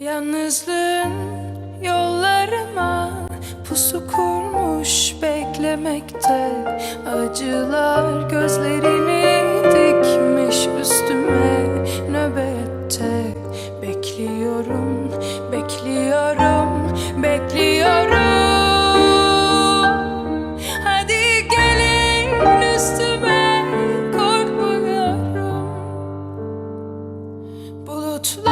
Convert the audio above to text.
Yalnızlığın yollarıma pusu kurmuş beklemekte. Acılar gözlerini dikmiş üstüme nöbette. Bekliyorum, bekliyorum, bekliyorum. Hadi gelin üstüme korkmuyorum. Bulutlar